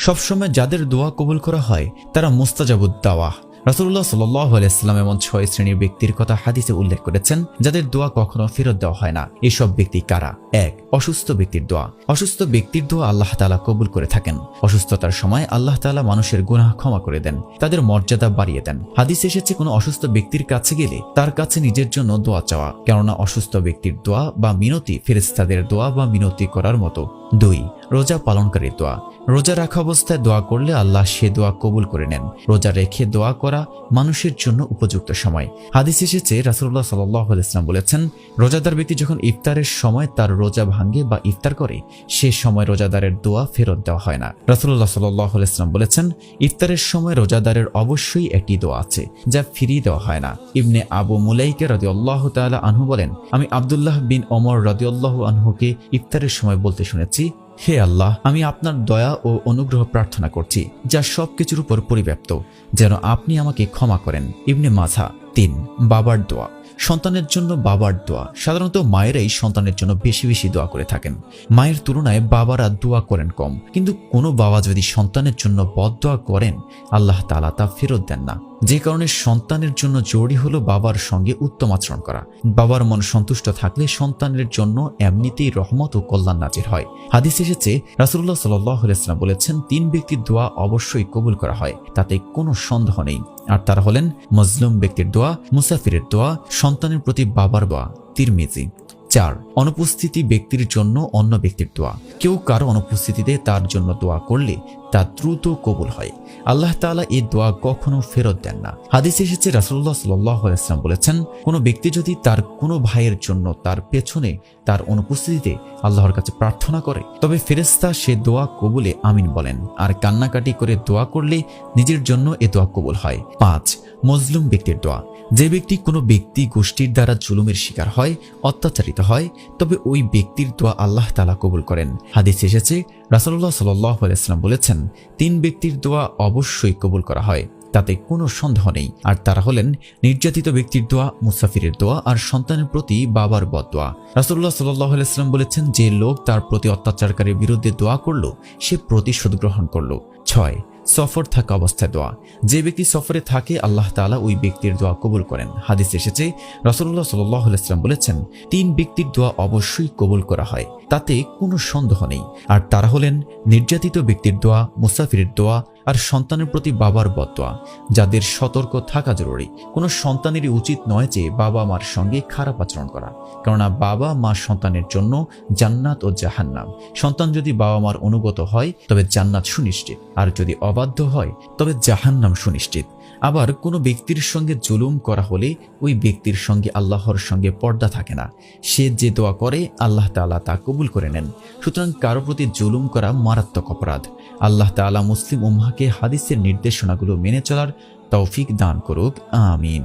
সবসময় যাদের দোয়া কবুল করা হয়, তারা মুস্তাজাবুদ দাওয়া। রাসুল্লাহ সাল্লাম এমন ছয় শ্রেণির ব্যক্তির কথা হাদিসে উল্লেখ করেছেন, যাদের দোয়া কখনো ফেরত দেওয়া হয় না। এসব ব্যক্তি কারা? এক, অসুস্থ ব্যক্তির দোয়া। অসুস্থ ব্যক্তির দোয়া আল্লাহ তালা কবুল করে থাকেন। অসুস্থতার সময় আল্লাহ তালা মানুষের গুনাহ ক্ষমা করে দেন, তাদের মর্যাদা বাড়িয়ে দেন। হাদিস এসেছে, কোনো অসুস্থ ব্যক্তির কাছে গেলে তার কাছে নিজের জন্য দোয়া চাওয়া। কেননা অসুস্থ ব্যক্তির দোয়া বা মিনতি ফেরেস্তাদের দোয়া বা মিনতি করার মতো। দুই রোজা পালনকারীর দোয়া। রোজা রাখা অবস্থায় দোয়া করলে আল্লাহ সে দোয়া কবুল করে নেন। রোজা রেখে দোয়া করা মানুষের জন্য উপযুক্ত সময়। হাদিস এসেছে রাসুল্লাহ সাল্লাম বলেছেন, রোজাদার ব্যক্তি যখন ইফতারের সময় তার রোজা ভাঙ্গে বা ইফতার করে, সে সময় রোজাদারের দোয়া ফেরত দেওয়া হয় না। রাসুল্লাহ সাল্লাম বলেছেন, ইফতারের সময় রোজাদারের অবশ্যই একটি দোয়া আছে, যা ফিরিয়ে দেওয়া হয় না। ইবনে আবু মুলাইকে রদি আল্লাহ তালা আনহু বলেন, আমি আবদুল্লাহ বিন ওমর রদি আল্লাহ আনহুকে ইফতারের সময় বলতে শুনেছি হে আল্লাহ, আমি আপনার দয়া ও অনুগ্রহ প্রার্থনা করছি, যা সব কিছুর উপর পরিব্যাপ্ত, যেন আপনি আমাকে ক্ষমা করেন। ইবনে মাঝা তিন, বাবার দোয়া। সন্তানের জন্য বাবার দোয়া। সাধারণত মায়েরাই সন্তানের জন্য বেশি বেশি দোয়া করে থাকেন। মায়ের তুলনায় বাবারা দোয়া করেন কম। কিন্তু কোনো বাবা যদি সন্তানের জন্য বদ দোয়া করেন, আল্লাহ তালা তা ফেরত দেন না। যে কারণে সন্তানের জন্য জরুরি হলো বাবার সঙ্গে উত্তম আচরণ করা। বাবার মন সন্তুষ্ট থাকলে সন্তানের জন্য এমনিতেই রহমত ও কল্যাণ নাজির হয়। হাদিস এসেছে রাসুল্লাহ সাল্লাম বলেছেন, তিন ব্যক্তির দোয়া অবশ্যই কবুল করা হয়, তাতে কোনো সন্দেহ নেই। আর তারা হলেন মজলুম ব্যক্তির দোয়া, মুসাফিরের দোয়া, সন্তানের প্রতি বাবার দোয়া। তিরমিজি, চার, অনুপস্থিতি ব্যক্তির জন্য অন্য ব্যক্তির দোয়া। কেউ কারও অনুপস্থিতিতে তার জন্য দোয়া করলে তা দ্রুত কবুল হয়। আল্লাহ তাআলা এই দোয়া কখনো ফেরত দেন না। হাদিস এসেছে রাসুল্লাহ সাল্লাম বলেছেন, কোনো ব্যক্তি যদি তার কোনো ভাইয়ের জন্য তার পেছনে, তার অনুপস্থিতিতে আল্লাহর কাছে প্রার্থনা করে, তবে ফেরেস্তা সে দোয়া কবুলে আমিন বলেন। আর কান্নাকাটি করে দোয়া করলে নিজের জন্য এ দোয়া কবুল হয়। পাঁচ, মজলুম ব্যক্তির দোয়া। যে ব্যক্তি কোনো ব্যক্তি গোষ্ঠীর দ্বারা জুলুমের শিকার হয়, অত্যাচারিত হয়, তবে ওই ব্যক্তির দোয়া আল্লাহ তালা কবুল করেন। হাদিস এসেছে রাসুল্লাহ সাল্লাম বলেছেন তিন ব্যক্তির দোয়া অবশ্যই কবুল করা হয়, তাতে কোনো সন্দেহ নেই। আর তারা হলেন নির্যাতিত ব্যক্তির দোয়া, মুসাফিরের দোয়া আর সন্তানের প্রতি বাবার বদোয়া রাসুল্লাহ সাল্লাম বলেছেন, যে লোক তার প্রতি অত্যাচারকারীর বিরুদ্ধে দোয়া করল, সে প্রতিশোধ গ্রহণ করল। ছয় সফর থাকা অবস্থায় দোয়া। যে ব্যক্তি সফরে থাকে, আল্লাহ তালা ওই ব্যক্তির দোয়া কবুল করেন। হাদিস এসেছে রসল্লাহ সাল্লাম বলেছেন, তিন ব্যক্তির দোয়া অবশ্যই কবুল করা হয়, তাতে কোনো সন্দেহ নেই। আর তারা হলেন নির্যাতিত ব্যক্তির দোয়া, মুসাফিরের দোয়া আর সন্তানের প্রতি বাবার বদোয়া, যাদের সতর্ক থাকা জরুরি। কোনো সন্তানেরই উচিত নয় যে বাবা মার সঙ্গে খারাপ আচরণ করা, কেননা বাবা মা সন্তানের জন্য জান্নাত ও জাহান্নাম। সন্তান যদি বাবা মার অনুগত হয়, তবে জান্নাত সুনিশ্চিত। আর যদি অবাধ্য হয়, তবে জাহান্নাম সুনিশ্চিত। আবার কোনো ব্যক্তির সঙ্গে জুলুম করা হলে ওই ব্যক্তির সঙ্গে আল্লাহর সঙ্গে পর্দা থাকে না। সে যে দোয়া করে, আল্লাহ তালা তা কবুল করে নেন। সুতরাং কারও প্রতি জুলুম করা মারাত্মক অপরাধ। আল্লাহ তালা মুসলিম উম্মাকে হাদিসের নির্দেশনাগুলো মেনে চলার তৌফিক দান করুক আমিন।